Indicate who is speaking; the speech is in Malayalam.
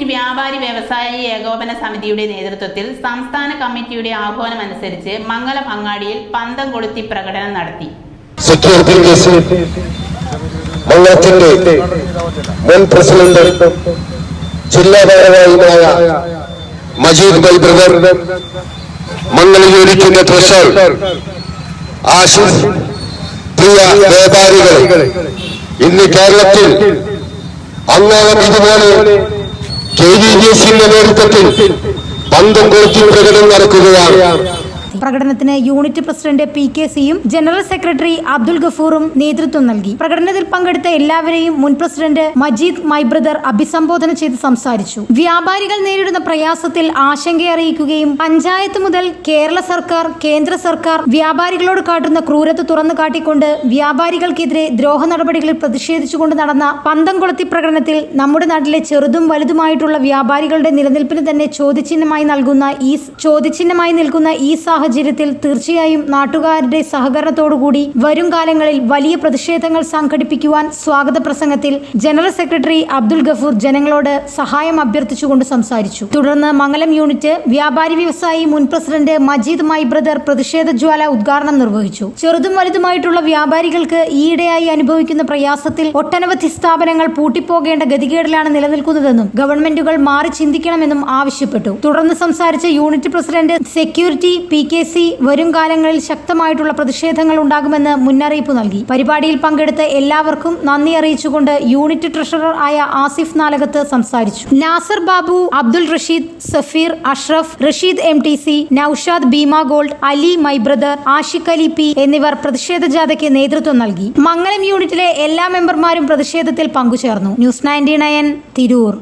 Speaker 1: യൂണിറ്റ് വ്യാപാരി വ്യവസായി ഏകോപന സമിതിയുടെ നേതൃത്വത്തിൽ സംസ്ഥാന കമ്മിറ്റിയുടെ ആഹ്വാനമനുസരിച്ച് മംഗലം അങ്ങാടിയിൽ പന്തം കൊളുത്തി പ്രകടനം നടത്തി.
Speaker 2: മംഗളത്തിന്റെ മുൻ പ്രസിഡന്റ് ജില്ലാ ഭാരവാഹിയുമായ മജീദ് ബൈ ബ്രദർ മംഗള യൂണിറ്റിന്റെ ട്രഷറർ ആശിഷ് പ്രിയ വ്യാപാരികൾ ഇന്ന് കേരളത്തിൽ അങ്ങോളം ഇതുപോലെ കെ വി ജി എസിന്റെ നേതൃത്വത്തിൽ പന്തം കൊളുത്തി പ്രകടനം നടക്കുകയാണ്.
Speaker 3: പ്രകടനത്തിന് യൂണിറ്റ് പ്രസിഡന്റ് പി കെ സിയും ജനറൽ സെക്രട്ടറി അബ്ദുൽ ഗഫൂറും നേതൃത്വം നൽകി. പ്രകടനത്തിൽ പങ്കെടുത്ത എല്ലാവരെയും മുൻ പ്രസിഡന്റ് മജീദ് മൈബ്രദർ അഭിസംബോധന ചെയ്ത് സംസാരിച്ചു. വ്യാപാരികൾ നേരിടുന്ന പ്രയാസത്തിൽ ആശങ്ക അറിയിക്കുകയും പഞ്ചായത്ത് മുതൽ കേരള സർക്കാർ കേന്ദ്ര സർക്കാർ വ്യാപാരികളോട് കാട്ടുന്ന ക്രൂരത തുറന്നു കാട്ടിക്കൊണ്ട് വ്യാപാരികൾക്കെതിരെ ദ്രോഹ നടപടികളിൽ പ്രതിഷേധിച്ചുകൊണ്ട് നടന്ന പന്തം കൊളുത്തി പ്രകടനത്തിൽ നമ്മുടെ നാട്ടിലെ ചെറുതും വലുതുമായിട്ടുള്ള വ്യാപാരികളുടെ നിലനിൽപ്പിന് തന്നെ ചോദ്യചിഹ്നമായി നൽകുന്ന ഈ ചോദ്യചിഹ്നമായി നിൽക്കുന്ന ഈ സാഹചര്യത്തിൽ തീർച്ചയായും നാട്ടുകാരുടെ സഹകരണത്തോടുകൂടി വരും കാലങ്ങളിൽ വലിയ പ്രതിഷേധങ്ങൾ സംഘടിപ്പിക്കുവാൻ സ്വാഗത പ്രസംഗത്തിൽ ജനറൽ സെക്രട്ടറി അബ്ദുൾ ഗഫൂർ ജനങ്ങളോട് സഹായം അഭ്യർത്ഥിച്ചുകൊണ്ട് സംസാരിച്ചു. തുടർന്ന് മംഗലം യൂണിറ്റ് വ്യാപാരി വ്യവസായി മുൻ പ്രസിഡന്റ് മജീദ് മൈ ബ്രദർ പ്രതിഷേധ ജ്വാല ഉദ്ഘാടനം നിർവഹിച്ചു. ചെറുതും വലുതുമായിട്ടുള്ള വ്യാപാരികൾക്ക് ഈയിടെയായി അനുഭവിക്കുന്ന പ്രയാസത്തിൽ ഒട്ടനവധി സ്ഥാപനങ്ങൾ പൂട്ടിപ്പോകേണ്ട ഗതികേടിലാണ് നിലനിൽക്കുന്നതെന്നും ഗവൺമെന്റുകൾ മാറി ചിന്തിക്കണമെന്നും ആവശ്യപ്പെട്ടു. തുടർന്ന് സംസാരിച്ച unit president security P K C വരും കാലങ്ങളിൽ ശക്തമായിട്ടുള്ള പ്രതിഷേധങ്ങൾ ഉണ്ടാകുമെന്ന് മുന്നറിയിപ്പ് നൽകി. പരിപാടിയിൽ പങ്കെടുത്ത എല്ലാവർക്കും നന്ദി അറിയിച്ചുകൊണ്ട് യൂണിറ്റ് ട്രഷറർ ആയ ആസിഫ് നാലകത്ത് സംസാരിച്ചു. Nasar Babu Abdul Rasheed Safeer Ashraf Rasheed M T C Noushad gold Ali my brother Ashiq Ali P എന്നിവർ പ്രതിഷേധ ജാഥയ്ക്ക് നേതൃത്വം നൽകി. മംഗലം യൂണിറ്റിലെ എല്ലാ മെമ്പർമാരും പ്രതിഷേധത്തിൽ പങ്കുചേർന്നു. News ninety nine Tirur.